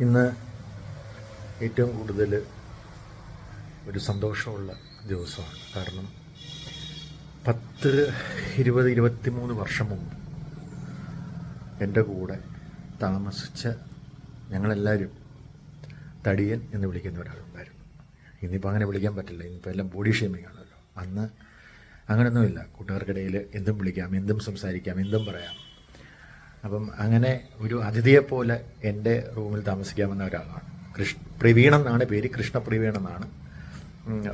ഇന്ന് ഏറ്റവും കൂടുതൽ ഒരു സന്തോഷമുള്ള ദിവസമാണ്. കാരണം പത്ത് ഇരുപത് ഇരുപത്തിമൂന്ന് വർഷം മുമ്പ് എന്റെ കൂടെ താമസിച്ച ഞങ്ങളെല്ലാവരും തടിയൻ എന്ന് വിളിക്കുന്ന ഒരാളുണ്ടായിരുന്നു. ഇന്നിപ്പോൾ അങ്ങനെ വിളിക്കാൻ പറ്റില്ല. ഇന്നിപ്പോൾ എല്ലാം ബോഡി ഷേമിംഗ് ആണല്ലോ. അന്ന് അങ്ങനെയൊന്നുമില്ല കൂട്ടുകാർക്കിടയിൽ എന്തും വിളിക്കാം എന്തും സംസാരിക്കാം എന്തും പറയാം. അപ്പം അങ്ങനെ ഒരു അതിഥിയെപ്പോലെ എന്റെ റൂമിൽ താമസിക്കാമെന്ന ഒരാളാണ്. കൃഷ്ണ പ്രവീൺ എന്നാണ് പേര് കൃഷ്ണ പ്രവീൺ എന്നാണ്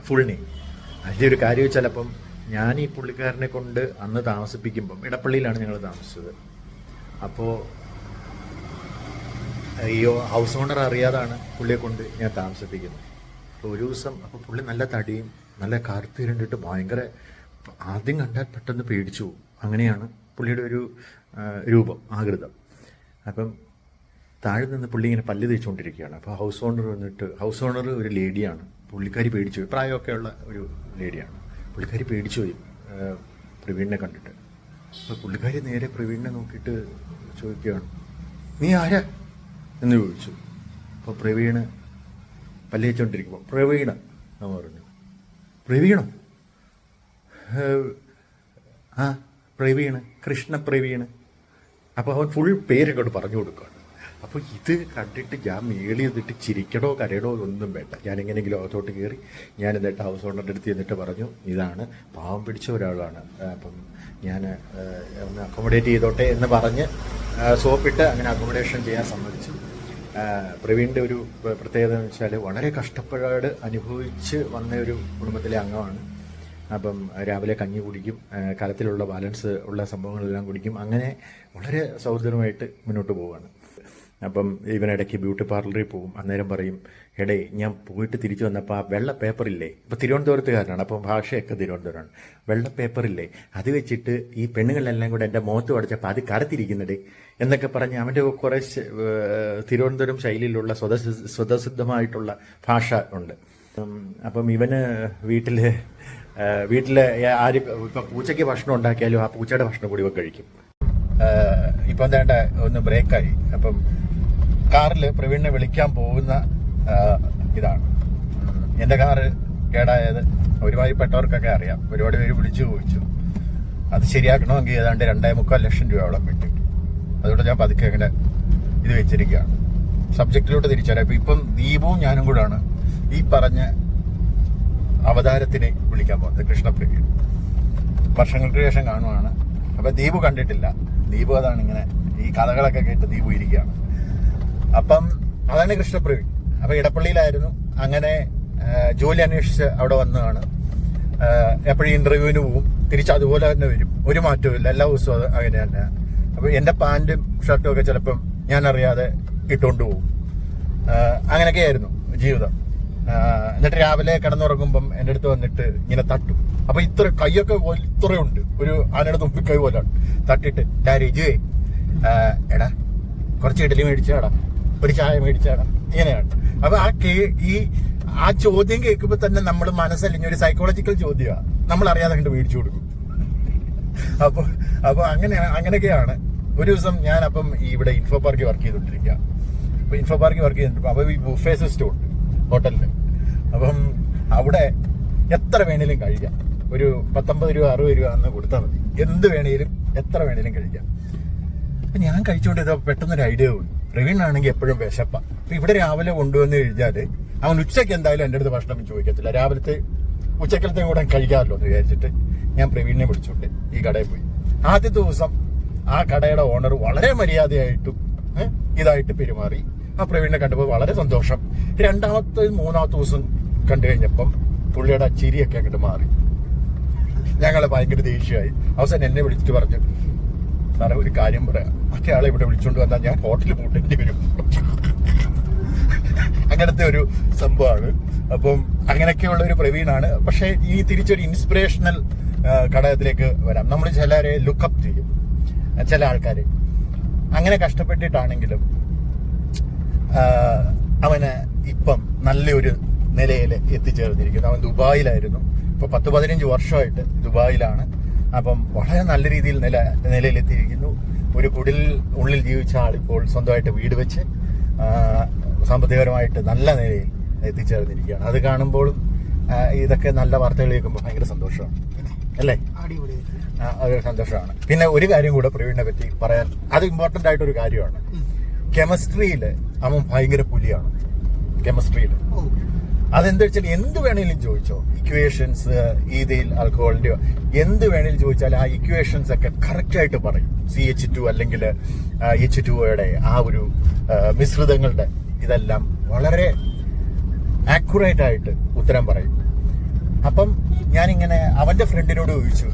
ഫുൾ നെയിം അതിന്റെ ഒരു കാര്യം വെച്ചാൽ അപ്പം ഞാൻ ഈ പുള്ളിക്കാരനെ കൊണ്ട് അന്ന് താമസിപ്പിക്കുമ്പം ഇടപ്പള്ളിയിലാണ് ഞങ്ങൾ താമസിച്ചത്. അപ്പോൾ ഈ ഹൗസ് ഓണർ അറിയാതാണ് പുള്ളിയെ കൊണ്ട് ഞാൻ താമസിപ്പിക്കുന്നത്. അപ്പോൾ ഒരു ദിവസം അപ്പോൾ പുള്ളി നല്ല തടിയും നല്ല കറുത്തിരണ്ടിട്ട് ഭയങ്കര ആദ്യം കണ്ടാൽ പെട്ടെന്ന് പേടിച്ചു അങ്ങനെയാണ് പുള്ളിയുടെ ഒരു രൂപം ആകൃതം. അപ്പം താഴെ നിന്ന് പുള്ളി ഇങ്ങനെ പല്ല് തേച്ചുകൊണ്ടിരിക്കുകയാണ്. അപ്പോൾ ഹൗസ് ഓണർ വന്നിട്ട് ഹൗസ് ഓണർ ഒരു ലേഡിയാണ്. പുള്ളിക്കാരി പേടിച്ചു പോയി. പ്രായമൊക്കെ ഉള്ള ഒരു ലേഡിയാണ്. പുള്ളിക്കാരി പേടിച്ചു പോയി പ്രവീണിനെ കണ്ടിട്ട്. അപ്പോൾ പുള്ളിക്കാരി നേരെ പ്രവീണിനെ നോക്കിയിട്ട് ചോദിക്കുകയാണ് നീ ആരാ? എന്ന് ചോദിച്ചു. അപ്പോൾ പ്രവീണ് പല്ല് തേച്ചുകൊണ്ടിരിക്കുമ്പോൾ പ്രവീണ എന്ന് പറഞ്ഞു. പ്രവീണോ? ആ പ്രവീണ് കൃഷ്ണ പ്രവീണ്. അപ്പോൾ അവൻ ഫുൾ പേരങ്ങോട്ട് പറഞ്ഞു കൊടുക്കുകയാണ്. അപ്പോൾ ഇത് കണ്ടിട്ട് ഞാൻ മേളി എന്നിട്ട് ചിരിക്കണോ കരയണോ ഒന്നും വേണ്ട. ഞാൻ എങ്ങനെയെങ്കിലും അകത്തോട്ട് കയറി ഞാൻ എന്നിട്ട് ഹൗസ് ഓണറിന്റെ അടുത്ത് എന്നിട്ട് പറഞ്ഞു ഇതാണ് പാവം പിടിച്ച ഒരാളാണ്. അപ്പം ഞാൻ ഒന്ന് അക്കോമഡേറ്റ് ചെയ്തോട്ടെ എന്ന് പറഞ്ഞ് സോപ്പിട്ട് അങ്ങനെ അക്കോമഡേഷൻ ചെയ്യാൻ സമ്മതിച്ചു. പ്രവീണിന്റെ ഒരു പ്ര- പ്രത്യേകത എന്ന് വെച്ചാൽ വളരെ കഷ്ടപ്പാട് അനുഭവിച്ച് വന്ന ഒരു കുടുംബത്തിലെ അംഗമാണ് അപ്പം രാവിലെ കഞ്ഞി കുടിക്കും കലത്തിലുള്ള ബാലൻസ് ഉള്ള സംഭവങ്ങളെല്ലാം കുടിക്കും. അങ്ങനെ വളരെ സൗഹൃദമായിട്ട് മുന്നോട്ട് പോവുകയാണ് അപ്പം ഇവനിടയ്ക്ക് ബ്യൂട്ടി പാർലറിൽ പോകും. അന്നേരം പറയും എടേ ഞാൻ പോയിട്ട് തിരിച്ചു വന്നപ്പോൾ ആ വെള്ള പേപ്പറില്ലേ? ഇപ്പോൾ തിരുവനന്തപുരത്തുകാരനാണ് അപ്പം ഭാഷയൊക്കെ തിരുവനന്തപുരമാണ്. വെള്ള പേപ്പറില്ലേ? അത് വെച്ചിട്ട് ഈ പെണ്ണുങ്ങളെല്ലാം കൂടെ എന്റെ മുഖത്ത് അടച്ചപ്പോൾ അത് കറുത്തിരിക്കുന്നുടേ എന്നൊക്കെ പറഞ്ഞ് അവന്റെ കുറേ തിരുവനന്തപുരം ശൈലിയിലുള്ള സ്വതസി സ്വതസിദ്ധമായിട്ടുള്ള ഭാഷ ഉണ്ട്. അപ്പം ഇവന് വീട്ടിൽ വീട്ടിൽ ആര് ഇപ്പം പൂച്ചയ്ക്ക് ഭക്ഷണം ഉണ്ടാക്കിയാലും ആ പൂച്ചയുടെ ഭക്ഷണം കൂടി ഇവൻ കഴിക്കും. ഇപ്പൊ എന്താണ്ട ഒന്ന് ബ്രേക്കായി. അപ്പം കാറിൽ പ്രവീണിനെ വിളിക്കാൻ പോകുന്ന ഇതാണ്. എന്റെ കാറ് കേടായത് പെട്ടവർക്കൊക്കെ അറിയാം. ഒരുപാട് പേര് വിളിച്ചു ചോദിച്ചു. അത് ശരിയാക്കണമെങ്കിൽ ഏതാണ്ട് രണ്ടേ മുക്കാൽ ലക്ഷം രൂപയോളം കിട്ടി. അതുകൊണ്ട് ഞാൻ പതുക്കെ അങ്ങനെ ഇത് വെച്ചിരിക്കുകയാണ്. സബ്ജക്റ്റിലോട്ട് തിരിച്ചറിയാം. ഇപ്പം ഇപ്പം ദീപവും ഞാനും കൂടാണ്. ഈ പറഞ്ഞ അവതാരത്തിനെ വിളിക്കാൻ പോകുന്നത് കൃഷ്ണപ്രിയ വർഷങ്ങൾക്ക് ശേഷം കാണുവാണ്. അപ്പൊ ദീപു കണ്ടിട്ടില്ല. ദീപു അതാണ് ഇങ്ങനെ ഈ കഥകളൊക്കെ കേട്ട് ദീപു ഇരിക്കുകയാണ്. അപ്പം അതാണ് കൃഷ്ണപ്രവീൺ അപ്പൊ ഇടപ്പള്ളിയിലായിരുന്നു. അങ്ങനെ ജോലി അന്വേഷിച്ച് അവിടെ വന്നതാണ്. എപ്പോഴും ഇന്റർവ്യൂവിന് പോകും തിരിച്ച് അതുപോലെ തന്നെ വരും. ഒരു മാറ്റവും ഇല്ല. എല്ലാ ദിവസവും അത് അങ്ങനെ തന്നെ. അപ്പൊ എന്റെ പാന്റും ഷർട്ടും ഒക്കെ ചിലപ്പം ഞാൻ അറിയാതെ ഇട്ടുകൊണ്ട് പോകും അങ്ങനെയൊക്കെയായിരുന്നു ജീവിതം. എന്നിട്ട് രാവിലെ കിടന്നുറങ്ങുമ്പം എന്റെ അടുത്ത് വന്നിട്ട് ഇങ്ങനെ തട്ടും. അപ്പൊ ഇത്ര കൈയൊക്കെ ഇത്രയുണ്ട്. ഒരു ആനയുടെ തുമ്പിക്കൈ പോലെയാണ് തട്ടിട്ട് ഡാ എടാ കുറച്ച് ഇഡലി മേടിച്ചാടാ ഒരു ചായ മേടിച്ചാടാ ഇങ്ങനെയാണ്. അപ്പൊ ആ കേ ഈ ആ ചോദ്യം കേൾക്കുമ്പോ തന്നെ നമ്മൾ മനസ്സല്ലെങ്കിൽ ഒരു സൈക്കോളജിക്കൽ ചോദ്യമാണ് നമ്മൾ അറിയാതെ കണ്ട് മേടിച്ചു കൊടുക്കും. അപ്പൊ അപ്പൊ അങ്ങനെ അങ്ങനെയൊക്കെയാണ്. ഒരു ദിവസം ഞാൻ അപ്പം ഇവിടെ ഇൻഫോ പാർക്കിൽ വർക്ക് ചെയ്തോണ്ടിരിക്കുക അപ്പൊ ഇൻഫോ പാർക്കിൽ വർക്ക് ചെയ്തിട്ടുണ്ട് അപ്പൊ ഈ ബുഫേ സിസ്റ്റം ഉണ്ട് ഹോട്ടലിൽ. അപ്പം അവിടെ എത്ര വേണേലും കഴിക്കാം. ഒരു പത്തൊമ്പത് രൂപ അറുപത് രൂപ അന്ന് കൊടുത്താൽ മതി. എന്ത് വേണേലും എത്ര വേണേലും കഴിക്കാം. അപ്പം ഞാൻ കഴിച്ചുകൊണ്ട് ഇതാ പെട്ടെന്നൊരു ഐഡിയ പോയി പ്രവീണാണെങ്കിൽ എപ്പോഴും വിശപ്പ. അപ്പം ഇവിടെ രാവിലെ കൊണ്ടുവന്ന് കഴിഞ്ഞാൽ അവൻ ഉച്ചയ്ക്ക് എന്തായാലും എന്റെ അടുത്ത് ഭക്ഷണം ചോദിക്കത്തില്ല. രാവിലത്തെ ഉച്ചക്കലത്തെ കൂടെ കഴിക്കാമല്ലോ എന്ന് വിചാരിച്ചിട്ട് ഞാൻ പ്രവീണിനെ വിളിച്ചോണ്ട് ഈ കടയിൽ പോയി. ആദ്യത്തെ ദിവസം ആ കടയുടെ ഓണർ വളരെ മര്യാദയായിട്ടും ഇതായിട്ട് പെരുമാറി. ആ പ്രവീണിനെ കണ്ടപ്പോൾ വളരെ സന്തോഷം. രണ്ടാമത്തെ മൂന്നാമത്തെ ദിവസം കണ്ടു കഴിഞ്ഞപ്പം പുള്ളിയുടെ ചിരിയൊക്കെ അങ്ങോട്ട് മാറി. ഞങ്ങൾ ഭയങ്കര ദേഷ്യമായി. അവസാനം എന്നെ വിളിച്ചിട്ട് പറഞ്ഞു സാറേ ഒരു കാര്യം പറയാം. മറ്റേ ആളെ ഇവിടെ വിളിച്ചുകൊണ്ട് വന്നാൽ ഞാൻ ഹോട്ടലിൽ പൂട്ടേണ്ടി വരും. അങ്ങനത്തെ ഒരു സംഭവമാണ്. അപ്പം അങ്ങനെയൊക്കെയുള്ള ഒരു പ്രവീണാണ്. പക്ഷേ ഈ തിരിച്ചൊരു ഇൻസ്പിറേഷണൽ ഘടകത്തിലേക്ക് വരാം. നമ്മൾ ചിലരെ ലുക്കപ്പ് ചെയ്യും. ചില ആൾക്കാർ അങ്ങനെ കഷ്ടപ്പെട്ടിട്ടാണെങ്കിലും അവന് ഇപ്പം നല്ലൊരു നിലയിൽ എത്തിച്ചേർന്നിരിക്കുന്നത്. അവൻ ദുബായിലായിരുന്നു. ഇപ്പൊ പത്ത് പതിനഞ്ച് വർഷമായിട്ട് ദുബായിലാണ്. അപ്പം വളരെ നല്ല രീതിയിൽ നില നിലയിലെത്തിയിരിക്കുന്നു. ഒരു കുടിൽ ഉള്ളിൽ ജീവിച്ച ആൾ ഇപ്പോൾ സ്വന്തമായിട്ട് വീട് വെച്ച് സാമ്പത്തികപരമായിട്ട് നല്ല നിലയിൽ എത്തിച്ചേർന്നിരിക്കുകയാണ്. അത് കാണുമ്പോഴും ഇതൊക്കെ നല്ല വാർത്തകൾ കേൾക്കുമ്പോൾ ഭയങ്കര സന്തോഷമാണ്. അല്ലേ? അത് സന്തോഷമാണ്. പിന്നെ ഒരു കാര്യം കൂടെ പ്രവീണിനെ പറ്റി പറയാൻ അത് ഇമ്പോർട്ടന്റ് ആയിട്ടൊരു കാര്യമാണ്. കെമിസ്ട്രിയിൽ അവൻ ഭയങ്കര പുലിയാണ്. കെമിസ്ട്രിയിൽ അതെന്താ വെച്ചാൽ എന്ത് വേണേലും ചോദിച്ചോ. ഇക്വേഷൻസ് ഈതയിൽ ആൽക്കഹോളിന്റെയോ എന്ത് വേണേലും ചോദിച്ചാൽ ആ ഇക്വേഷൻസ് ഒക്കെ കറക്റ്റ് ആയിട്ട് പറയും. സി എച്ച് ടു അല്ലെങ്കിൽ എച്ച് ടുയുടെ ആ ഒരു മിശ്രിതങ്ങളുടെ ഇതെല്ലാം വളരെ ആക്യുറേറ്റ് ആയിട്ട് ഉത്തരം പറയും. അപ്പം ഞാനിങ്ങനെ അവന്റെ ഫ്രണ്ടിനോട് ചോദിച്ചു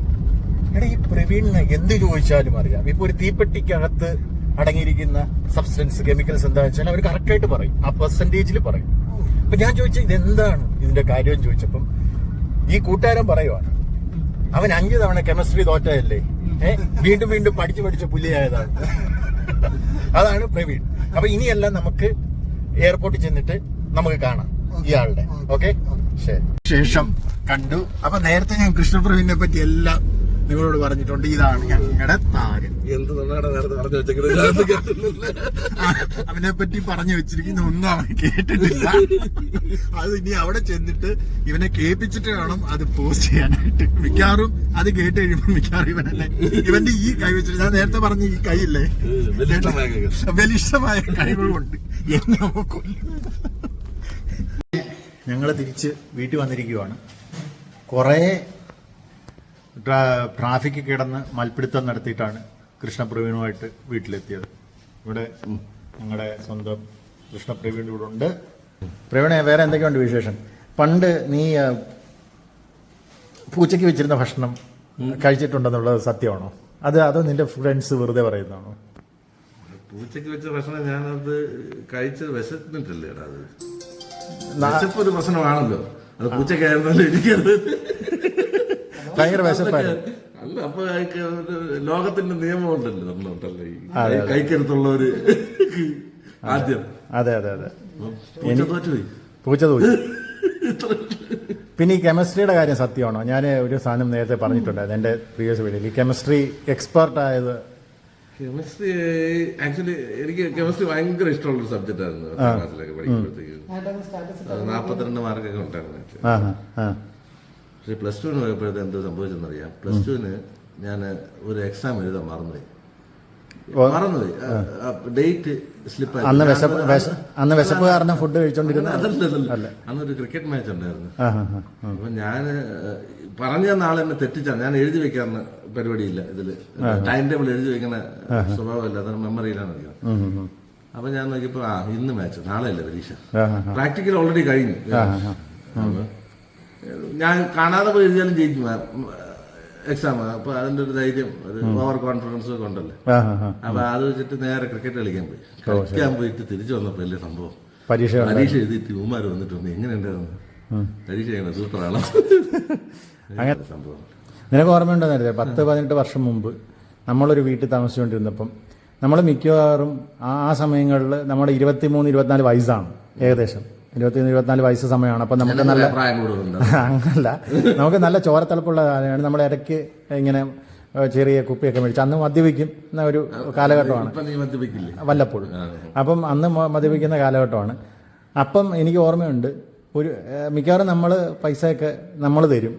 എടാ ഈ പ്രവീണിന് എന്ത് ചോദിച്ചാലും അറിയാം. ഇപ്പൊ ഒരു തീപ്പെട്ടിക്കകത്ത് അടങ്ങിയിരിക്കുന്ന സബ്സ്റ്റൻസ് കെമിക്കൽസ് എന്താ വെച്ചാൽ അവർ കറക്റ്റായിട്ട് പറയും. ആ പെർസെന്റേജിൽ പറയും. അപ്പൊ ഞാൻ ചോദിച്ചു ഇതെന്താണ് ഇതിന്റെ കാര്യം ചോദിച്ചപ്പം ഈ കൂട്ടുകാരൻ പറയുവാണ് അവൻ അഞ്ചു തവണ കെമിസ്ട്രി തോറ്റയല്ലേ വീണ്ടും വീണ്ടും പഠിച്ചു പഠിച്ച പുലിയായതാണ്. അതാണ് പ്രവീൺ. അപ്പൊ ഇനിയെല്ലാം നമുക്ക് എയർപോർട്ടിൽ ചെന്നിട്ട് നമുക്ക് കാണാം ഇയാളുടെ. ഓക്കെ? ശേഷം കണ്ടു. അപ്പൊ നേരത്തെ ഞാൻ കൃഷ്ണപ്രവീണിനെ പറ്റി എല്ലാം നിങ്ങളോട് പറഞ്ഞിട്ടുണ്ട് ഇതാണ് ഞങ്ങളുടെ താരം. എന്ത് നേരത്തെ പറഞ്ഞു വെച്ചേക്കുന്നത് കേട്ടില്ല അവനെ പറ്റി പറഞ്ഞു വെച്ചിരിക്കുന്ന ഒന്നും അവൻ കേട്ടിട്ടില്ല. അത് ഇനി അവിടെ ചെന്നിട്ട് ഇവനെ കേൾപ്പിച്ചിട്ട് വേണം അത് പോസ്റ്റ് ചെയ്യാനായിട്ട്. മിക്കാറും അത് കേട്ട് കഴിയുമ്പോൾ മിക്കാറും ഇവനല്ലേ. ഇവന്റെ ഈ കൈ വെച്ചിട്ട് ഞാൻ നേരത്തെ പറഞ്ഞ ഈ കൈയില്ലേ? ബലിഷ്ടമായ കൈകൾ. ബലിഷ്ടമായ കൈകളുണ്ട്. എന്നെ ഞങ്ങൾ തിരിച്ച് വീട്ടിൽ വന്നിരിക്കുവാണ്. കുറേ ട്രാഫിക് കിടന്ന് മൽപ്പിടുത്തം നടത്തിയിട്ടാണ് കൃഷ്ണപ്രവീണുമായിട്ട് വീട്ടിലെത്തിയത്. ഇവിടെ ഞങ്ങളുടെ സ്വന്തം കൃഷ്ണപ്രവീൺ ഇവിടെ ഉണ്ട്. പ്രവീണ വേറെ എന്തൊക്കെയുണ്ട് വിശേഷം? പണ്ട് നീ പൂച്ചയ്ക്ക് വെച്ചിരുന്ന ഭക്ഷണം കഴിച്ചിട്ടുണ്ടെന്നുള്ളത് സത്യമാണോ? അത് അതോ നിന്റെ ഫ്രണ്ട്സ് വെറുതെ പറയുന്നതാണോ? പൂച്ചയ്ക്ക് വെച്ച ഭക്ഷണം ഞാനത് കഴിച്ചത് വിശന്നിട്ടില്ലേ എടാ അത്. പ്രശ്നമാണല്ലോ. അത് പൂച്ചയ്ക്കായിരുന്നല്ലോ എനിക്കത് ഭയങ്കര വിശപ്പായിരുന്നു. അല്ല അപ്പൊ ലോകത്തിന്റെ നിയമം ഉണ്ടല്ലോ നമ്മളുണ്ടല്ലോ ഈ അതെ. ആദ്യം. അതെ അതെ അതെ. പൂച്ച തോറ്റു പിന്നെ ഈ കെമിസ്ട്രിയുടെ കാര്യം സത്യമാണോ? ഞാൻ ഒരു സാധനം നേരത്തെ പറഞ്ഞിട്ടുണ്ടായിരുന്നു എന്റെ പ്രീവിയസ് വീഡിയോയിൽ ഈ കെമിസ്ട്രി എക്സ്പെർട്ട് ആയത് കെമിസ്ട്രി ആക്ച്വലി എനിക്ക് കെമിസ്ട്രി ഭയങ്കര ഇഷ്ടമുള്ള ഒരു സബ്ജക്റ്റ് ആയിരുന്നു നാപ്പത്തിരണ്ട് ക്ലാസ്സിലൊക്കെ പഠിക്കുമ്പോഴത്തേക്ക്. അത് നാൽപ്പത്തിരണ്ട് മാർക്കൊക്കെ ഉണ്ടായിരുന്നു. പക്ഷെ പ്ലസ് ടുവിന് പോയപ്പോഴത്തെ എന്തോ സംഭവിച്ചെന്നറിയാം. പ്ലസ് ടുവിന് ഞാൻ ഒരു എക്സാം എഴുതാൻ മറന്നുപോയി. മറന്നുപോയി. ഡേറ്റ് സ്ലിപ്പ് അന്ന് വിശപ്പ് കാരണം ഫുഡ് കഴിച്ചോണ്ടിരുന്ന അന്നൊരു ക്രിക്കറ്റ് മാച്ച് ഉണ്ടായിരുന്നു. അപ്പൊ ഞാൻ പറഞ്ഞ നാളെ എന്നെ തെറ്റിച്ചാണ് ഞാൻ എഴുതി വെക്കാറുന്ന പരിപാടിയില്ല ഇതിൽ. ടൈം ടേബിൾ എഴുതി വെക്കുന്ന സ്വഭാവമല്ല അതാണ് മെമ്മറിയിലാണ് അറിയാം. അപ്പൊ ഞാൻ നോക്കിയപ്പോ ആ ഇന്ന് മാച്ച് നാളെ അല്ലേ പരീക്ഷ. പ്രാക്ടിക്കൽ ഓൾറെഡി കഴിഞ്ഞു. ഞാൻ കാണാതെ പോയി എഴുതിയാലും ജയിക്കും. എക്സാം അപ്പൊ അതിന്റെ ഒരു ധൈര്യം? ഒരു ഓവർ കോൺഫിഡൻസ് ഒക്കെ ഉണ്ടല്ലോ. അപ്പൊ അത് വെച്ചിട്ട് നേരെ ക്രിക്കറ്റ് കളിക്കാൻ പോയി. കളിക്കാൻ പോയിട്ട് തിരിച്ചു വന്നപ്പോ അല്ലേ സംഭവം. പരീക്ഷ. പരീക്ഷ എഴുതിയിട്ട് ഉമ്മാർ വന്നിട്ട് വന്നു. എങ്ങനെയുണ്ടായിരുന്നു? പരീക്ഷ ചെയ്യണം സൂപ്പറാണോ? അങ്ങനെ സംഭവം. നിനക്ക് ഓർമ്മയുണ്ടോ നേരത്തെ? പത്ത് പതിനെട്ട് വർഷം മുമ്പ് നമ്മളൊരു വീട്ടിൽ താമസിച്ചുകൊണ്ടിരുന്നപ്പം നമ്മൾ മിക്കവാറും ആ ആ സമയങ്ങളിൽ നമ്മുടെ ഇരുപത്തിമൂന്ന് ഇരുപത്തിനാല് വയസ്സാണ് ഏകദേശം. ഇരുപത്തിമൂന്ന് ഇരുപത്തിനാല് വയസ്സ് സമയമാണ്. അപ്പം നമുക്ക് നല്ല അങ്ങനല്ല. നമുക്ക് നല്ല ചോരത്തിളപ്പുള്ള കാലമാണ് നമ്മൾ ഇടയ്ക്ക് ഇങ്ങനെ ചെറിയ കുപ്പിയൊക്കെ മേടിച്ച് അന്ന് മദ്യപിക്കും എന്ന ഒരു കാലഘട്ടമാണ്. വല്ലപ്പോഴും. അപ്പം അന്ന് മദ്യപിക്കുന്ന കാലഘട്ടമാണ്. അപ്പം എനിക്ക് ഓർമ്മയുണ്ട്. ഒരു മിക്കവാറും നമ്മൾ പൈസയൊക്കെ നമ്മൾ തരും.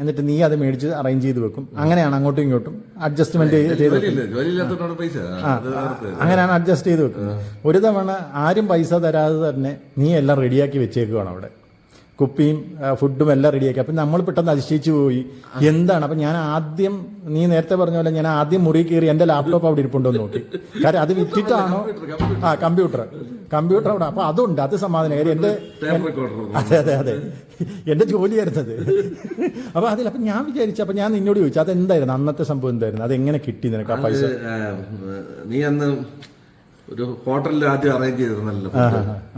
എന്നിട്ട് നീ അത് മേടിച്ച് അറേഞ്ച് ചെയ്ത് വെക്കും. അങ്ങനെയാണ് അങ്ങോട്ടും ഇങ്ങോട്ടും അഡ്ജസ്റ്റ്മെന്റ് ചെയ്ത് അങ്ങനെയാണ് അഡ്ജസ്റ്റ് ചെയ്ത് വെക്കുന്നത് ഒരു തവണ ആരും പൈസ തരാതെ തന്നെ നീ എല്ലാം റെഡിയാക്കി വെച്ചേക്കുവാണ് അവിടെ. കുപ്പിയും ഫുഡും എല്ലാം റെഡിയാക്കി അപ്പം നമ്മൾ പെട്ടെന്ന് അതിശയിച്ചു പോയി. എന്താണ്? അപ്പം ഞാൻ ആദ്യം നീ നേരത്തെ പറഞ്ഞ പോലെ ഞാൻ ആദ്യം മുറി കയറി എന്റെ ലാപ്ടോപ്പ് അവിടെ ഇരിപ്പുണ്ടോ എന്ന് നോക്കി. കാര്യം അത് വിറ്റിട്ടാണോ? ആ കമ്പ്യൂട്ടർ. കമ്പ്യൂട്ടർ അവിടെ. അപ്പൊ അതുണ്ട് അത് സമാധാനം. എന്റെ അതെ അതെ അതെ. എന്റെ ജോലിയായിരുന്നത് അപ്പൊ അതിൽ അപ്പൊ ഞാൻ വിചാരിച്ചു അപ്പൊ ഞാൻ നിന്നോട് ചോദിച്ചു അതെന്തായിരുന്നു? അന്നത്തെ സംഭവം എന്തായിരുന്നു? അത് എങ്ങനെ കിട്ടി നിനക്ക് ആ പൈസ? നീ അന്ന് ഒരു ഹോട്ടലിൽ ആദ്യം അറേഞ്ച് ചെയ്തിരുന്നല്ലോ.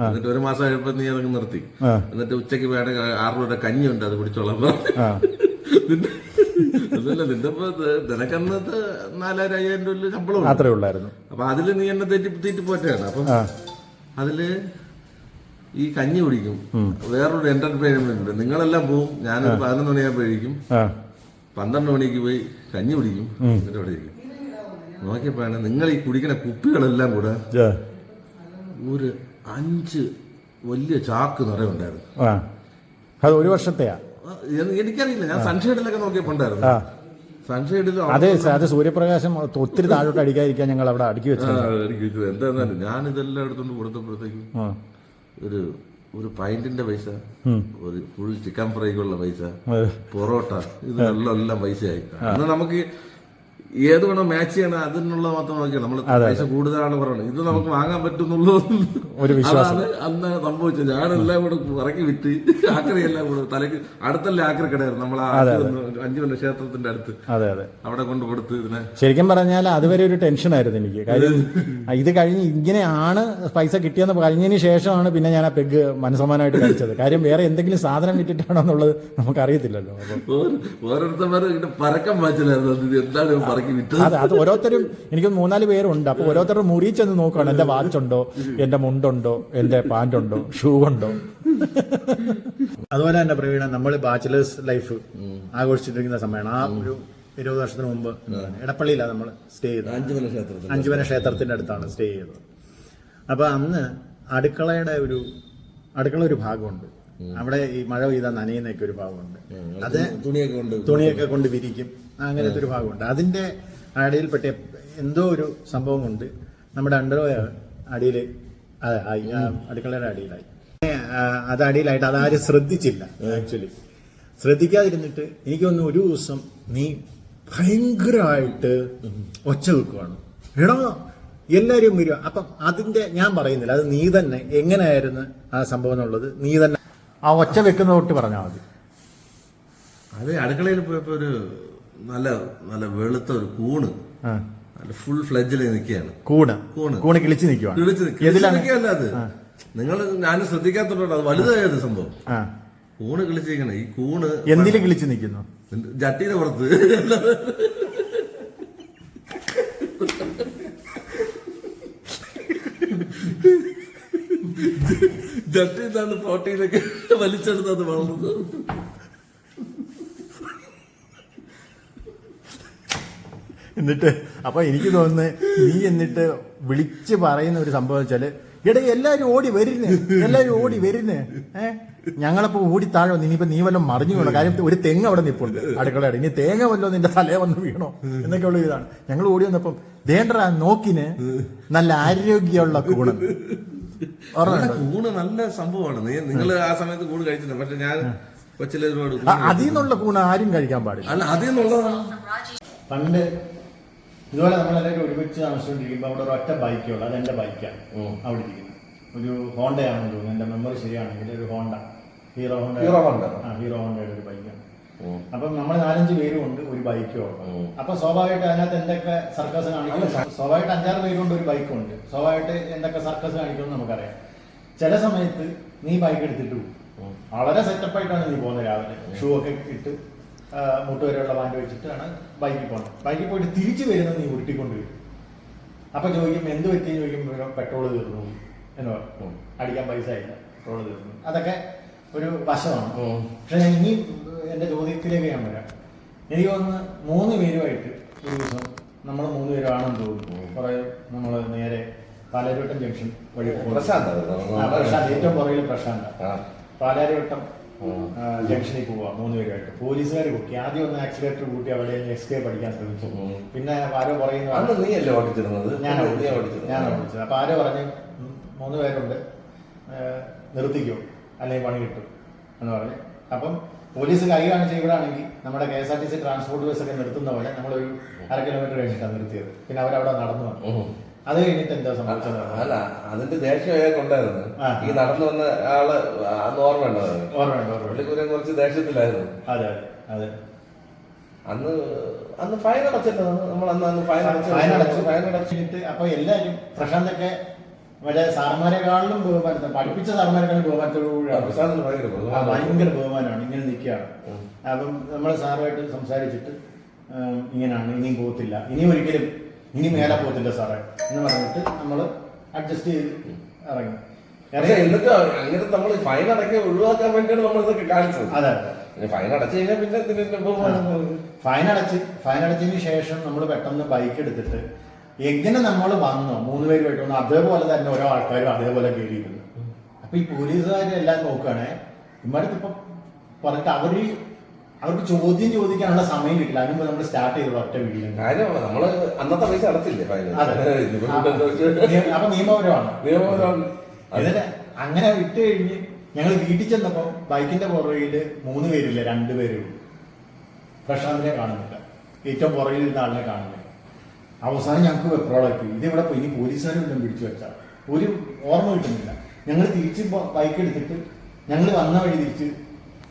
എന്നിട്ട് ഒരു മാസം കഴിയുമ്പോൾ നീ അതങ്ങ് നിർത്തി. എന്നിട്ട് ഉച്ചയ്ക്ക് വേണ ആറ് രൂപയുടെ കഞ്ഞിയുണ്ട് അത് കുടിച്ചോളാം നിന്റെ- അതല്ല നിന്റെ ഇപ്പൊ ഇത് നിനക്കന്ന് ഇത് നാലായിരം അയ്യായിരം രൂപ ശമ്പളം അത്രേ ഉള്ളായിരുന്നു. അപ്പൊ അതിൽ നീ എന്നെ തെറ്റി തീറ്റി പോറ്റാണ് അപ്പം അതിൽ ഈ കഞ്ഞി കുടിക്കും. വേറൊരു എന്റർടൈൻമെന്റ് ഉണ്ട്. നിങ്ങളെല്ലാം പോവും. ഞാനൊരു പതിനൊന്ന് മണിയാകുമ്പോഴേക്കും പന്ത്രണ്ട് മണിക്ക് പോയി കഞ്ഞി കുടിക്കും. എന്നിട്ട് അവിടെ ഇരിക്കും. നോക്കിയപ്പോഴാണ് നിങ്ങൾ ഈ കുടിക്കുന്ന കുപ്പികളെല്ലാം കൂടെ. ഒരു അഞ്ച് വലിയ ചാക്ക് നിറയെ ഉണ്ടായിരുന്നു. അത് ഒരു വർഷത്തെയാ? എനിക്കറിയില്ല. ഞാൻ സൺഷൈഡിലൊക്കെ നോക്കിയപ്പോണ്ടായിരുന്നു അതെ അത് സൂര്യപ്രകാശം ഒത്തിരി താഴോട്ട് അടിക്കാതിരിക്കാൻ ഞങ്ങൾ അവിടെ അടുക്കി വെച്ചത്. എന്താ ഞാൻ ഇതെല്ലാം എടുത്തോണ്ട് കൊടുത്തപ്പോഴത്തേക്കും ഒരു ഒരു പൈന്റിന്റെ പൈസ ഒരു ഫുൾ ചിക്കൻ ഫ്രൈക്കുള്ള പൈസ പൊറോട്ട ഇതിനെല്ലാം എല്ലാം പൈസയായി. അന്ന് നമുക്ക് ഏത് വേണോ മാച്ച് ചെയ്യണം അതിനുള്ള മാത്രം നോക്കിയാണ് നമ്മൾ പൈസ കൂടുതലാണ് പറയുന്നത് ഇത് നമുക്ക് വാങ്ങാൻ പറ്റുന്നുള്ളൂ. ഒരു വിശ്വാസം. അതാണ് അന്ന് സംഭവിച്ചത്. ഞാനെല്ലാം കൂടെ ഇറക്കി വിറ്റ് ആക്രി എല്ലാം കൂടെ തലക്ക് അടുത്തല്ലേ ആക്രി കടയായിരുന്നു. നമ്മൾ അഞ്ചു കൊല്ലം ക്ഷേത്രത്തിന്റെ അടുത്ത്. അതെ അതെ. അവിടെ കൊണ്ട് കൊടുത്ത് ഇതിനെ. ശരിക്കും പറഞ്ഞാൽ അതുവരെ ഒരു ടെൻഷൻ ആയിരുന്നു എനിക്ക്. കാര്യം ഇത് കഴിഞ്ഞ് ഇങ്ങനെയാണ് പൈസ കിട്ടിയെന്ന് കഴിഞ്ഞതിന് ശേഷമാണ് പിന്നെ ഞാൻ ആ പെഗ് മനസ്സമാനമായിട്ട് കഴിച്ചത്. കാര്യം വേറെ എന്തെങ്കിലും സാധനം വിറ്റിട്ടാണോ എന്നുള്ളത് നമുക്ക് അറിയത്തില്ലല്ലോ ഓരോ- ഓരോരുത്തന്മാരും ഇങ്ങനെ പരക്കം വാച്ചിലായിരുന്നു എന്താണ് അതെ അത് ഓരോരുത്തരും എനിക്ക് മൂന്നാൽ പേരുണ്ട്. അപ്പൊ ഓരോരുത്തരും മുറി ചെന്ന് നോക്കുകയാണ് എന്റെ വാച്ച് ഉണ്ടോ? എന്റെ മുണ്ടുണ്ടോ? എന്റെ പാന്റ് ഉണ്ടോ ഷൂ ഉണ്ടോ? അതുപോലെ തന്നെ പ്രവീണ നമ്മൾ ബാച്ചിലേഴ്സ് ലൈഫ് ആഘോഷിച്ചിരിക്കുന്ന സമയമാണ്. ആ ഒരു ഇരുപത് വർഷത്തിന് മുമ്പ് എടപ്പള്ളിയിലാണ് നമ്മൾ സ്റ്റേ ചെയ്തത്. അഞ്ചുമന ക്ഷേത്രത്തിന്റെ അടുത്താണ് സ്റ്റേ ചെയ്തത്. അപ്പൊ അന്ന് അടുക്കളയുടെ ഒരു അടുക്കള ഒരു ഭാഗമുണ്ട്. അവിടെ ഈ മഴ പെയ്താൽ നനയുന്നൊക്കെ ഒരു ഭാഗമുണ്ട്. അത് തുണിയൊക്കെ കൊണ്ട് തുണിയൊക്കെ കൊണ്ട് വിരിക്കും. അങ്ങനത്തെ ഒരു ഭാഗമുണ്ട്. അതിന്റെ അടിയിൽപ്പെട്ട എന്തോ ഒരു സംഭവം കൊണ്ട് നമ്മുടെ അണ്ടർവെയർ അടിയിൽ അടുക്കളയുടെ അടിയിലായി. അത് അടിയിലായിട്ട് അതാരും ശ്രദ്ധിച്ചില്ല ആക്ച്വലി ശ്രദ്ധിക്കാതിരുന്നിട്ട് എനിക്കൊന്ന് ഒരു ദിവസം നീ ഭയങ്കരമായിട്ട് ഒച്ച വെക്കുവാണ്. എടാ എല്ലാരും വരിക. അപ്പം അതിന്റെ ഞാൻ പറയുന്നില്ല അത് നീ തന്നെ എങ്ങനെയായിരുന്നു ആ സംഭവം എന്നുള്ളത് നീ തന്നെ ആ ഒച്ച വെക്കുന്ന തൊട്ട് പറഞ്ഞാൽ മതി. അത് അടുക്കളയിൽ പോയപ്പോ ഒരു നല്ല നല്ല വെളുത്ത ഒരു കൂണ്. നല്ല ഫുൾ ഫ്ലെഡ്ജിൽ നിൽക്കുകയാണ്. കൂണ്. കൂണ്. കൂണ് കിളിച്ച് നിൽക്കുകയാണ് അത്. നിങ്ങൾ ഞാൻ ശ്രദ്ധിക്കാത്തോണ്ട് അത് വലുതായത് സംഭവം. കൂണ് കിളിച്ചിരിക്കണേ. ഈ കൂണ് എന്തിൽ കിളിച്ച് നിൽക്കുന്നു? ജട്ടിയുടെ പുറത്ത്. ജട്ടി നിന്നാണ് പ്രോട്ടീനൊക്കെ വലിച്ചെടുത്തത് വളർന്നത്. എന്നിട്ട് അപ്പൊ എനിക്ക് തോന്നുന്നത് നീ എന്നിട്ട് വിളിച്ച് പറയുന്ന ഒരു സംഭവം വെച്ചാൽ എടാ എല്ലാരും ഓടി വരുന്നേ എല്ലാരും ഓടി വരുന്നേ. ഏ? ഞങ്ങളപ്പോ ഓടി താഴെ വന്നു ഇനിയിപ്പോ നീ വല്ലതും മറിഞ്ഞു വീണോ കാര്യം ഒരു തെങ്ങ് അവിടെ നിപ്പുണ്ട്. അടുക്കളയുടെ ഇനി തേങ്ങ വല്ലോ നിന്റെ തലേ വന്ന് വീണോ? എന്നൊക്കെ ഉള്ള ഇതാണ് ഞങ്ങൾ ഓടി വന്നപ്പം വേണ്ട നോക്കിന്. നല്ല ആരോഗ്യമുള്ള ഓർമ്മയുണ്ടോ കൂണ് നല്ല സംഭവമാണ്. നിങ്ങൾ ആ സമയത്ത് കൂണ് കഴിച്ചില്ല പക്ഷെ ഞാൻ കൊച്ചിലൊരുപാട് അതിൽ നിന്നുള്ള കൂണ് ആരും കഴിക്കാൻ പാടില്ല. അല്ല അതിൽ നിന്നുള്ളതാണ് പണ്ട് ഇതുപോലെ നമ്മളെല്ലാവരും ഒരുമിച്ച് താമസിച്ചുകൊണ്ടിരിക്കുമ്പോൾ അവിടെ ഒരു ഒറ്റ ബൈക്കുള്ളൂ അത് എന്റെ ബൈക്കാണ് അവിടെ ഇരിക്കുന്നത്. ഒരു ഹോണ്ടയാണെന്ന് തോന്നുന്നു. എന്റെ മെമ്മറി ശരിയാണെങ്കിൽ ഒരു Honda. Hero Honda. Hero Honda. ആ ഹീറോ ഹോണ്ടയുടെ ഒരു ബൈക്കാണ് അപ്പം നമ്മൾ നാലഞ്ച് പേരും ഉണ്ട് ഒരു ബൈക്കും. അപ്പൊ സ്വാഭാവികമായിട്ട് അതിനകത്ത് എന്തൊക്കെ സർക്കസ് കാണിക്കും സ്വാഭാവികമായിട്ട് അഞ്ചാറ് പേരുണ്ട് ഒരു ബൈക്കുണ്ട് സ്വാഭാവികമായിട്ട് എന്തൊക്കെ സർക്കസ് കാണിക്കുമെന്ന് നമുക്കറിയാം. ചില സമയത്ത് നീ ബൈക്ക് എടുത്തിട്ട് പോകും വളരെ സെറ്റപ്പ് ആയിട്ടാണ് നീ പോകുന്നത് രാവിലെ. ഷൂ ഒക്കെ ഇട്ട് മുട്ട് വരെയുള്ള പാന്റ് വെച്ചിട്ടാണ് ബൈക്കിൽ പോകുന്നത് ബൈക്കിൽ പോയിട്ട് തിരിച്ചു വരുന്നത് നീ ഉരുട്ടിക്കൊണ്ട് വരും. അപ്പൊ ചോദിക്കും എന്ത് പറ്റി ചോദിക്കുമ്പോൾ പെട്രോൾ തീർന്നു. എന്ന് പറഞ്ഞു അടിക്കാൻ പൈസ ഇല്ല പെട്രോൾ തീർന്നു. അതൊക്കെ ഒരു വശമാണ്. പക്ഷെ ഇനി എന്റെ ചോദ്യത്തിലേക്ക് ഞാൻ വരാം. എനിക്ക് തോന്നുന്നു മൂന്ന് പേരുമായിട്ട് ഒരു ദിവസം നമ്മൾ മൂന്ന് പേരാണെന്ന് തോന്നുന്നു. കുറെ നമ്മൾ നേരെ പാലാരിവട്ടം ജംഗ്ഷൻ വഴി പോകുന്നു. പ്രശാന്ത് അത് ആ, പ്രശാന്ത്. ഏറ്റവും പുറകിൽ പ്രശാന്ത. പാലാരിവട്ടം ജംഗ്ഷനിൽ പോവാ മൂന്ന് പേരുമായിട്ട്. പോലീസുകാർ കൂട്ടി ആദ്യം ഒന്ന് ആക്സിലേറ്റർ കൂട്ടി അവിടെ എക്സ്കേ പഠിക്കാൻ ശ്രമിച്ചു. ഉം. പിന്നെ ആരോ പറയുന്നു അന്ന് നീ അല്ലേ ഓടിച്ചിരുന്നത്? ഞാൻ നീ ഓടിച്ചത്. ഞാൻ ഓടിച്ചത്. അപ്പൊ ആരോ പറഞ്ഞു "ഉം, മൂന്ന് പേരുണ്ട്. ഏഹ്, നിർത്തിക്കോ. അല്ലെങ്കിൽ പണി കിട്ടും. എന്ന് പറഞ്ഞു. അപ്പം പോലീസ് കൈ കാണിച്ച ഇവിടെ ആണെങ്കിൽ നമ്മുടെ K S R T C transport bus ഒക്കെ നിർത്തുന്ന പോലെ നമ്മളൊരു അര കിലോമീറ്റർ കഴിഞ്ഞിട്ടാണ് നിർത്തിയത്. പിന്നെ അവരവിടെ നടന്നു വന്നു. അത് കഴിഞ്ഞിട്ട് എന്താ സംഭവിച്ചത്? അല്ല അതിന്റെ ദേഷ്യം അയാൾക്ക് ഉണ്ടായിരുന്നു? ഈ നടന്നു വന്ന ആൾ അന്ന് ഓർമ്മ ഉണ്ടായിരുന്നു ഓർമ്മയുണ്ട് കുറച്ച് ദേഷ്യത്തിലായിരുന്നു. അതെ അതെ. അന്ന് അന്ന് ഫൈൻ അടച്ചിട്ടാണ് നമ്മൾ അന്ന് അന്ന് ഫൈൻ അടച്ചു ഫൈൻ അടച്ചു ഫൈൻ അടച്ചിട്ട് അപ്പൊ എല്ലാരും പ്രശാന്തൊക്കെ മറ്റേ സാറന്മാരെക്കാളിലും ബഹുമാനത്തെ പഠിപ്പിച്ച സാറന്മാരെക്കാളും ബഹുമാനത്തോടുകൂടിയാണ് ഭയങ്കര ബഹുമാനമാണ്. ഇങ്ങനെ നിൽക്കുകയാണ്. അപ്പം നമ്മളെ സാറുമായിട്ട് സംസാരിച്ചിട്ട് ഇങ്ങനെയാണ്. ഇനിയും പോകത്തില്ല. ഇനിയും ഒരിക്കലും ഇനി മേലെ പോകത്തില്ല സാറേ എന്ന് പറഞ്ഞിട്ട് നമ്മൾ അഡ്ജസ്റ്റ് ചെയ്ത് ഇറങ്ങി. പക്ഷെ ഇറങ്ങി. എന്നിട്ട് അങ്ങനെ നമ്മൾ ഫൈൻ അടക്കി ഒഴിവാക്കാൻ വേണ്ടിയാണ് നമ്മൾ ഇതൊക്കെ കാണിച്ചത്. അതെ. ഇനി ഫൈൻ അടച്ചു കഴിഞ്ഞാൽ പിന്നെ ഇതിന്റെ ബഹുമാനം കുറയും. ഫൈൻ അടച്ച് ഫൈൻ അടച്ചതിന് ശേഷം നമ്മൾ പെട്ടെന്ന് ബൈക്ക് എടുത്തിട്ട് എങ്ങനെ നമ്മൾ വന്നോ മൂന്ന് പേര് വന്നു അതേപോലെ തന്നെ ഓരോ ആൾക്കാരും അതേപോലെ കയറിയിരുന്നു അപ്പൊ ഈ പോലീസുകാർ എല്ലാം നോക്കുകയാണെ ഇമ്മടുത്ത് ഇപ്പൊ പറഞ്ഞിട്ട് അവർ അവർക്ക് ചോദ്യം ചോദിക്കാനുള്ള സമയം കിട്ടില്ല. അതിന് നമ്മൾ സ്റ്റാർട്ട് ചെയ്തു ഒറ്റ വീട്ടിൽ നമ്മൾ അന്നത്തെ പൈസ അടച്ചില്ലേ അപ്പൊ നിയമപരമാണ്. നിയമപരമാണ്. ഇതിന് അങ്ങനെ വിട്ട് കഴിഞ്ഞ് ഞങ്ങൾ വീട്ടിൽ ചെന്നപ്പോ ബൈക്കിന്റെ പുറകിൽ മൂന്ന് പേരില്ല രണ്ടുപേരുള്ളൂ പ്രശാന്തിനെ കാണുന്നില്ല. ഏറ്റവും പുറകിൽ ഇരുന്ന ആളിനെ കാണുന്നില്ല. അവസാനം ഞങ്ങൾക്ക് വെപ്രോളാക്കി ഇത് ഇവിടെ പോയി. ഇനി പോലീസുകാരും പിടിച്ചു വെച്ചാൽ ഒരു ഓർമ്മ കിട്ടുന്നില്ല. ഞങ്ങൾ തിരിച്ച് ബൈക്ക് എടുത്തിട്ട് ഞങ്ങൾ വന്ന വഴി തിരിച്ച്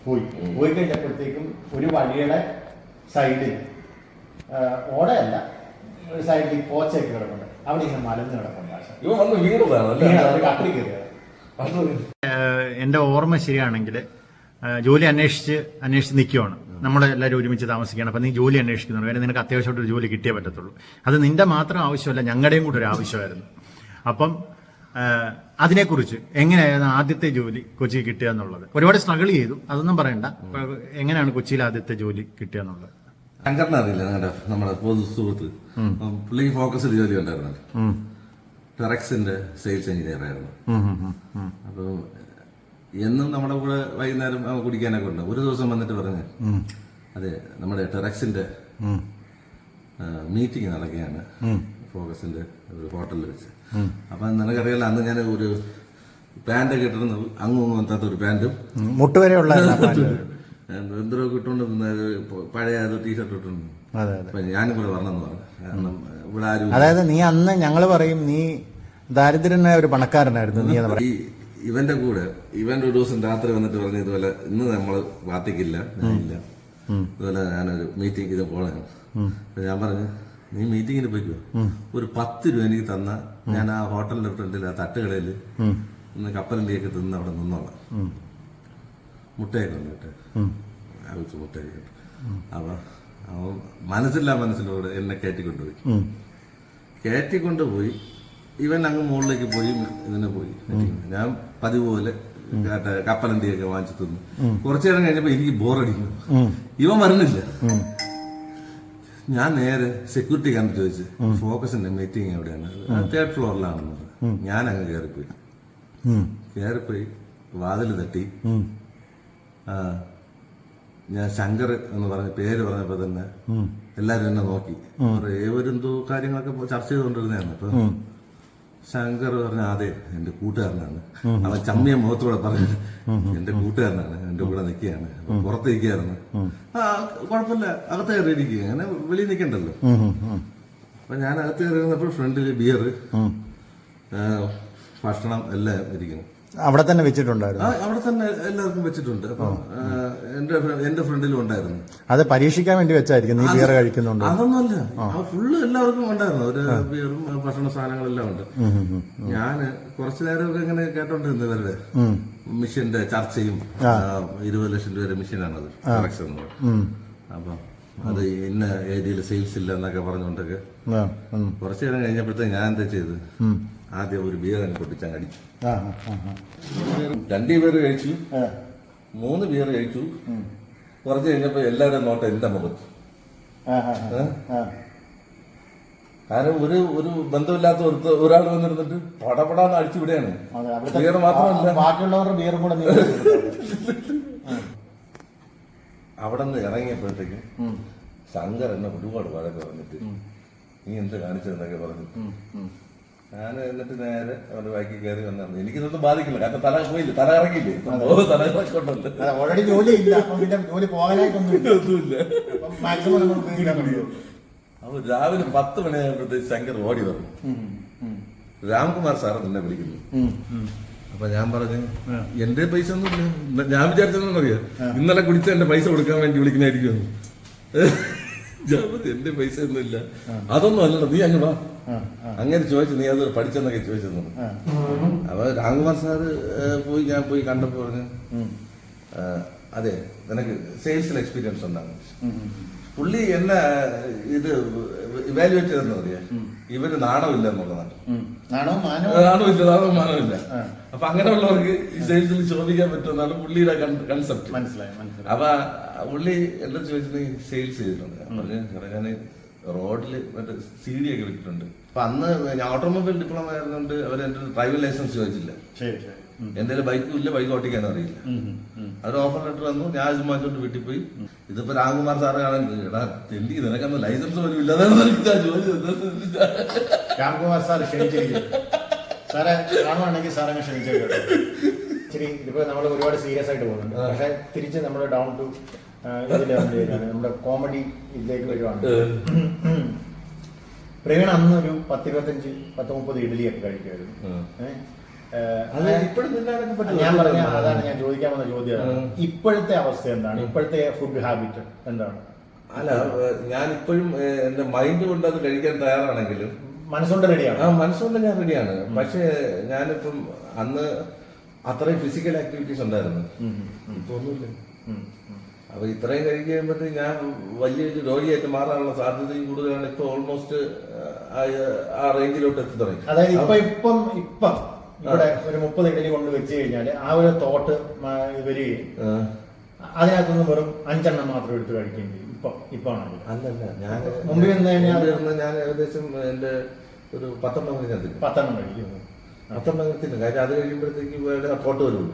പോയി. പോയി കഴിഞ്ഞപ്പോഴത്തേക്കും ഒരു വഴിയുടെ സൈഡിൽ ഓടയല്ല ഒരു സൈഡിൽ പോച്ചയൊക്കെ കിടപ്പുണ്ട്. അവിടെ ഇങ്ങനെ മലന്ന് കിടപ്പുണ്ട് എന്റെ എന്റെ ഓർമ്മ ശരിയാണെങ്കിൽ ജോലി അന്വേഷിച്ച് അന്വേഷിച്ച് നിൽക്കുവാണ് നമ്മൾ എല്ലാവരും ഒരുമിച്ച് താമസിക്കുകയാണ്. അപ്പം നീ ജോലി അന്വേഷിക്കുന്നു കാര്യം നിനക്ക് അത്യാവശ്യമായിട്ട് ഒരു ജോലി കിട്ടിയേ പറ്റത്തുള്ളൂ. അത് നിന്റെ മാത്രം ആവശ്യമല്ല ഞങ്ങളുടെയും കൂടെ ഒരു ആവശ്യമായിരുന്നു. അപ്പം അതിനെക്കുറിച്ച് എങ്ങനെയായിരുന്നു ആദ്യത്തെ ജോലി കൊച്ചി കിട്ടുക എന്നുള്ളത്? ഒരുപാട് സ്ട്രഗിൾ ചെയ്തു. അതൊന്നും പറയണ്ട. എങ്ങനെയാണ് കൊച്ചിയിൽ ആദ്യത്തെ ജോലി കിട്ടുക എന്നുള്ളത്? ശങ്കറിനെ അറിയില്ല ഞങ്ങളുടെ നമ്മുടെ പൊതു സുഹൃത്ത്. പുള്ളിക്ക് ഫോക്കസിൽ ജോലി ഉണ്ടായിരുന്നു ടെറക്സിന്റെ സെയിൽസ് എഞ്ചിനീയർ ആയിരുന്നു. അപ്പം എന്നും നമ്മുടെ കൂടെ വൈകുന്നേരം കുടിക്കാനൊക്കെ ഉണ്ട്. ഒരു ദിവസം വന്നിട്ട് പറഞ്ഞു. അതെ നമ്മുടെ ടെറക്സിന്റെ മീറ്റിംഗ് നടക്കുകയാണ്. ഫോക്കസിന്റെ ഒരു ഹോട്ടലിൽ വെച്ച്. അപ്പൊ നിനക്കറിയാലോ അന്ന് ഞാൻ ഒരു പാന്റൊക്കെ ഇട്ടിരുന്നത് അങ്ങും ഇങ്ങും എത്താത്ത ഒരു പാന്റും മുട്ടുവരെയുള്ള എന്തോ കിട്ടുകൊണ്ട് പഴയ ടീഷർട്ട് ഇട്ടുണ്ട് ഞാനും കൂടെ വരണമെന്ന് പറഞ്ഞു. കാരണം ഇവിടെ ആരും അതായത് നീ അന്ന് ഞങ്ങൾ പറയും നീ ദാരിദ്ര്യനായ ഒരു പണക്കാരനായിരുന്നു നീ ഈ ഇവന്റെ കൂടെ ഇവന്റെ ഒരു ദിവസം രാത്രി വന്നിട്ട് പറഞ്ഞു ഇതുപോലെ ഇന്ന് നമ്മൾ പാർട്ടിക്കില്ല ഞാനില്ല. ഇതുപോലെ ഞാനൊരു മീറ്റിംഗ് ഇത് പോണേ ഞാൻ പറഞ്ഞു നീ മീറ്റിങ്ങിന് പോയിക്കോ? ഒരു പത്ത് രൂപ എനിക്ക് തന്ന ഞാൻ ആ ഹോട്ടലിന്റെ ഫ്രണ്ടിൽ ആ തട്ടുകടയിൽ ഇന്ന് ഒക്കെ തിന്ന് അവിടെ നിന്നോളാം. മുട്ടയൊക്കെ ഉണ്ട് കേട്ടോ. അവിച്ച് മുട്ടയൊക്കെ അപ്പൊ അവൻ മനസ്സില്ലാ മനസ്സിലൂടെ എന്നെ കയറ്റിക്കൊണ്ടുപോയി കയറ്റിക്കൊണ്ടുപോയി ഇവൻ അങ്ങ് മുകളിലേക്ക് പോയി ഇതിനെ പോയി. ഞാൻ പതിവ് പോലെ കപ്പലന്തിയൊക്കെ കപ്പലണ്ടിയൊക്കെ വാങ്ങിച്ചു തിന്നു. കുറച്ചു നേരം കഴിഞ്ഞപ്പോ എനിക്ക് ബോറടിക്കുന്നു. ഇവൻ വരുന്നില്ല. ഞാൻ നേരെ സെക്യൂരിറ്റി കണ്ടു ചോദിച്ചു ഫോക്കസിന്റെ മീറ്റിംഗ് എവിടെയാണ്? തേർഡ് ഫ്ലോറിലാണെന്ന് ഞാൻ അങ്ങ് കയറിപ്പോയി കയറിപ്പോയി വാതിൽ തട്ടി. ആ, ഞാൻ ശങ്കർ എന്ന് പറഞ്ഞ പേര് പറഞ്ഞപ്പോ തന്നെ എല്ലാരും എന്നെ നോക്കി. ഏവരെന്തോ കാര്യങ്ങളൊക്കെ ചർച്ച ചെയ്തുകൊണ്ടിരുന്നതാണ് അപ്പൊ ശങ്കർ പറഞ്ഞ അതെ എന്റെ കൂട്ടുകാരനാണ്. അവൻ ചമ്മിയ മുഖത്തോടെ പറഞ്ഞു എന്റെ കൂട്ടുകാരനാണ് എന്റെ കൂടെ നിൽക്കുകയാണ്. പുറത്ത് നിൽക്കുകയായിരുന്നു. ആ കുഴപ്പമില്ല അകത്ത് കയറി ഇരിക്കുക. അങ്ങനെ വെളിയിൽ നിൽക്കണ്ടല്ലോ. അപ്പൊ ഞാൻ അകത്ത് കയറി ഇരുന്നപ്പോൾ ഫ്രണ്ടിൽ ബിയർ ഭക്ഷണം എല്ലാം ഇരിക്കുന്നു. അവിടെ തന്നെ വെച്ചിട്ടുണ്ടായിരുന്നു. അവിടെ തന്നെ എല്ലാവർക്കും വെച്ചിട്ടുണ്ട്. അപ്പൊ എന്റെ എന്റെ ഫ്രണ്ടിലും ഉണ്ടായിരുന്നു. അത് പരീക്ഷിക്കാൻ വേണ്ടി വെച്ചായിരിക്കും നീ ബിയർ കഴിക്കുന്നുണ്ട്. അതൊന്നുമല്ല. ഫുള്ള് എല്ലാവർക്കും ഉണ്ടായിരുന്നു. ഒരു ബിയറും ഭക്ഷണ സാധനങ്ങളെല്ലാം ഉണ്ട്. ഞാൻ കുറച്ചു നേരമൊക്കെ ഇങ്ങനെ കേട്ടോണ്ടിരുന്നു ഇവരുടെ മിഷന്റെ ചർച്ചയും ഇരുപത് ലക്ഷം രൂപ മിഷനാണത് കളക്ഷൻ അപ്പൊ അത് ഇന്ന ഏരിയയിൽ സെയിൽസ് ഇല്ല എന്നൊക്കെ പറഞ്ഞുകൊണ്ടൊക്കെ. കുറച്ചു നേരം കഴിഞ്ഞപ്പോഴത്തേക്ക് ഞാൻ എന്താ ചെയ്ത് ആദ്യം ഒരു ബിയർ ആ, ആ, ആ. രണ്ട് ബിയർ കഴിച്ചു. മൂന്ന് ബിയർ കഴിച്ചു. കുറച്ച് കഴിഞ്ഞപ്പോ എല്ലാവരും നോട്ട് എന്റെ മുഖത്ത്. കാരണം ഒരു ഒരു ബന്ധമില്ലാത്ത ഒരു ഒരാൾ വന്നിരുന്നിട്ട് പടപടാന്ന് അടിച്ചു വിടെയാണ് അതെ, ബിയർ മാത്രമല്ല. ബാക്കിയുള്ളവരുടെ ബിയറും കൂടെ? അവിടെ നിന്ന് ഇറങ്ങിയപ്പോഴത്തേക്കും ശങ്കർ എന്നെ ഒരുപാട് വഴക്ക് പറഞ്ഞിട്ട് നീ എന്ത് കാണിച്ചതെന്നൊക്കെ പറഞ്ഞു ഞാൻ എന്നിട്ട് നേരെ അവന്റെ ബാക്കി കയറി വന്നു എനിക്ക് ഇതൊന്നും ബാധിക്കില്ല. കാരണം തല പോയില്ല? തല ഇറങ്ങിയില്ലേ തല ഇറക്കൊണ്ടല്ലോ ഓൾറെഡി ജോലി ഇല്ല. പിന്നെ ജോലി പോകാനായിട്ടൊന്നും ഇല്ല. ഒന്നുമില്ല അപ്പം രാവിലെ പത്ത് മണിയായപ്പോഴത്തേക്ക് ശങ്കർ ഓടി വന്നു. രാംകുമാർ സാറ് നിന്നെ വിളിക്കുന്നു. അപ്പൊ ഞാൻ പറഞ്ഞു എന്റെ പൈസ ഒന്നുമില്ല. ഞാൻ വിചാരിച്ചെന്നറിയാം ഇന്നലെ കുടിച്ച എന്റെ പൈസ കൊടുക്കാൻ വേണ്ടി വിളിക്കുന്നതായിരിക്കും എന്റെ പൈസ ഒന്നുമില്ല. അതൊന്നും അല്ലല്ലോ നീ അങ്ങ് വാ. അങ്ങനെ ചോദിച്ചു നീ അത് പഠിച്ചെന്നൊക്കെ ചോദിച്ചെന്നു അപ്പൊ രാംകുമാർ സാറ് പോയി ഞാൻ പോയി കണ്ടപ്പോ പറഞ്ഞു അതെ നിനക്ക് സെയിൽസിൽ എക്സ്പീരിയൻസ് ഉണ്ടാകും പുള്ളി എന്നെ ഇത് ഇവാലുവേറ്റ് ചെയ്തെന്ന് പറയാ. ഇവർ നാണമില്ല എന്നുള്ളതാണ് നാണമില്ല നാണവും മാനമില്ല അപ്പൊ അങ്ങനെയുള്ളവർക്ക് ഈ സെയിൽസിൽ ചോദിക്കാൻ പറ്റുമെന്നാണ് പുള്ളിയുടെ കൺസെപ്റ്റ് മനസ്സിലായി അപ്പൊ പുള്ളി എന്താ ചോദിച്ചത് സെയിൽസ് ചെയ്തിട്ടുണ്ട് ഞാൻ റോഡിൽ മറ്റേ സി ഡി ഒക്കെ വിട്ടിട്ടുണ്ട്. അപ്പൊ അന്ന് ഞാൻ ഓട്ടോമൊബൈൽ ഡിപ്ലോമ ആയിരുന്നുകൊണ്ട് അവർ എന്റെ ഡ്രൈവിംഗ് ലൈസൻസ് ചോദിച്ചില്ല. ഉം. ബൈക്കും ഇല്ല ബൈക്ക് ഓട്ടിക്കാൻ അറിയില്ല. അവർ ഓഫർ ലെറ്റർ വന്നു. ഞാൻ ചുമ്മാച്ചോട്ട് വീട്ടിൽ പോയി. ഇതിപ്പോ രാംകുമാർ സാറ് കാണാൻ എടാ തെണ്ടി നിനക്കന്ന് ലൈസൻസ് പോലും ഇല്ല അതാണ് എനിക്ക് ഞാൻ ചോദിച്ചത് രാംകുമാർ സാർ ക്ഷണിച്ചിരിക്കുന്നു. സാറെ കാണുവാണെങ്കിൽ സാർ അങ്ങ് ക്ഷണിച്ചേക്കട്ടെ ഇച്ചിരി ഇതിപ്പോ നമ്മൾ ഒരുപാട് സീരിയസ് ആയിട്ട് പോകുന്നുണ്ട്. പക്ഷെ തിരിച്ച് നമ്മൾ ഡൗൺ ടു ഇതിലെ നമ്മുടെ കോമഡി ഇതിലേക്ക് വരുവാണ്. പ്രവീൺ അന്ന് ഒരു പത്തിരുപത്തഞ്ച് പത്ത് മുപ്പത് ഇഡലിയൊക്കെ കഴിക്കുമായിരുന്നു ഞാൻ പറഞ്ഞ അതാണ് ഞാൻ ചോദിക്കാൻ വന്ന ചോദ്യം ഇപ്പോഴത്തെ അവസ്ഥ എന്താണ്? ഇപ്പോഴത്തെ ഫുഡ് ഹാബിറ്റ് എന്താണ്? അല്ല ഞാൻ ഇപ്പോഴും എന്റെ മൈൻഡ് കൊണ്ട് അത് കഴിക്കാൻ തയ്യാറാണെങ്കിലും മനസ്സുകൊണ്ട് റെഡിയാണ് ആ മനസ്സുകൊണ്ട് ഞാൻ റെഡിയാണ് പക്ഷേ ഞാനിപ്പം അന്ന് അത്രയും ഫിസിക്കൽ ആക്ടിവിറ്റീസ് ഉണ്ടായിരുന്നു. ഇപ്പൊ ഒന്നുമില്ല അപ്പൊ ഇത്രയും കഴിഞ്ഞ് കഴിയുമ്പോഴത്തേക്ക് ഞാൻ വലിയൊരു രോഗിയായിട്ട് മാറാനുള്ള സാധ്യതയും കൂടുതലാണ് ഇപ്പൊ ഓൾമോസ്റ്റ് ആ റേഞ്ചിലോട്ട് എത്തി തുടങ്ങി. അതായത് ഇപ്പൊ ഇപ്പം ഇപ്പം ഇവിടെ ഒരു മുപ്പത് ഇഡലി കൊണ്ട് വെച്ച് കഴിഞ്ഞാൽ ആ ഒരു തോട്ട് വരികയും. അതിനകത്തുനിന്ന് വെറും അഞ്ചെണ്ണം മാത്രം എടുത്ത് കഴിക്കുകയും ചെയ്യും ഇപ്പൊ ഇപ്പൊ അല്ലല്ല ഞാൻ മുമ്പ് നിന്ന് കഴിഞ്ഞാൽ- മുമ്പിൽ നിന്ന് ഞാൻ ഏകദേശം എന്റെ ഒരു പത്തെണ്ണം തിന്നും പത്തെണ്ണം കഴിക്കും. പത്തെണ്ണം തിന്നും കാര്യം അത് കഴിയുമ്പോഴത്തേക്ക് വേറെ ആ തോട്ട് വരുള്ളൂ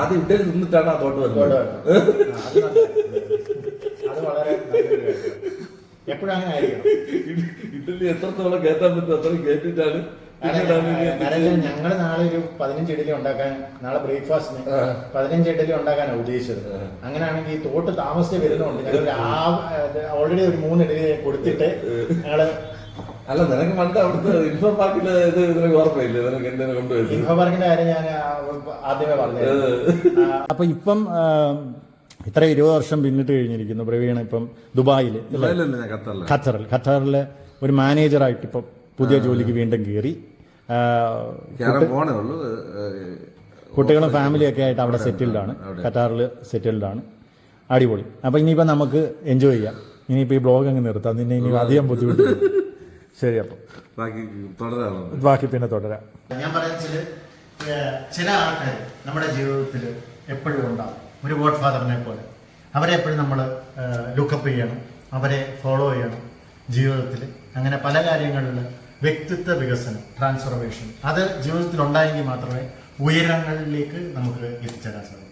ആദ്യം ഇഡലി നിന്നിട്ടാണ് ആ തോട്ട് വരുന്നത്. എപ്പോഴും അങ്ങനെ ആയിരിക്കണം. ഇഡലി എത്രത്തോളം കയറ്റാൻ പറ്റും അത്രയും കയറ്റിട്ടാണ് ഞങ്ങൾ നാളെ ഒരു പതിനഞ്ച് ഇഡലി ഉണ്ടാക്കാൻ നാളെ ബ്രേക്ക്ഫാസ്റ്റിന്. പതിനഞ്ച് ഇഡലി ഉണ്ടാക്കാനാണ് ഉദ്ദേശിച്ചത്. അങ്ങനെയാണെങ്കിൽ ഈ തോട്ട് താമസിച്ച് വരുന്നുണ്ട് ഞങ്ങൾ ഓൾറെഡി ഒരു മൂന്ന് ഇഡലി കൊടുത്തിട്ട് ഞങ്ങൾ അല്ല നിനക്ക് പണ്ട് അവിടുത്തെ ഇൻഫോ പാർക്കിലെ ഇത് നിനക്ക് ഓർമ്മയില്ലേ? നിനക്ക് എന്നെ കൊണ്ടുപോയത്? ഇൻഫോ പാർക്കിന്റെ കാര്യം ഞാൻ ആദ്യമേ പറഞ്ഞത് അപ്പൊ ഇപ്പം ഇത്ര ഇരുപത് വർഷം പിന്നിട്ട് കഴിഞ്ഞിരിക്കുന്നു. പ്രവീണ ഇപ്പം ദുബായിൽ ഖത്തറിൽ ഖത്തറിലെ? ഒരു മാനേജറായിട്ട് ഇപ്പം പുതിയ ജോലിക്ക് വീണ്ടും കയറി കുട്ടികളും ഫാമിലിയൊക്കെ ആയിട്ട് അവിടെ സെറ്റിൽഡ് ആണ്. അവിടെ. ഖത്താറിൽ സെറ്റിൽഡ് ആണ്. അടിപൊളി. അപ്പൊ ഇനിയിപ്പോ നമുക്ക് എൻജോയ് ചെയ്യാം. ഇനിയിപ്പോ ഈ ബ്ലോഗ് അങ്ങ് നിർത്താം. നിന്നെ ഇനി അധികം ബുദ്ധിമുട്ട് ശരി അപ്പം. ബാക്കി തുടരാണോ ബാക്കി പിന്നെ തുടരാം. ഞാൻ പറയുന്നത് ചില ആൾക്കാർ നമ്മുടെ ജീവിതത്തിൽ എപ്പോഴും ഉണ്ടാവും. ഒരു ഗോഡ് ഫാദറിനെ പോലെ. അവരെ എപ്പോഴും നമ്മൾ ലുക്കപ്പ് ചെയ്യണം. അവരെ ഫോളോ ചെയ്യണം ജീവിതത്തിൽ അങ്ങനെ പല കാര്യങ്ങളിൽ വ്യക്തിത്വ വികസനം ട്രാൻസ്ഫോർമേഷൻ അത് ജീവിതത്തിൽ ഉണ്ടായെങ്കിൽ മാത്രമേ ഉയരങ്ങളിലേക്ക് നമുക്ക് എത്തിച്ചേരാൻ സാധിക്കൂ.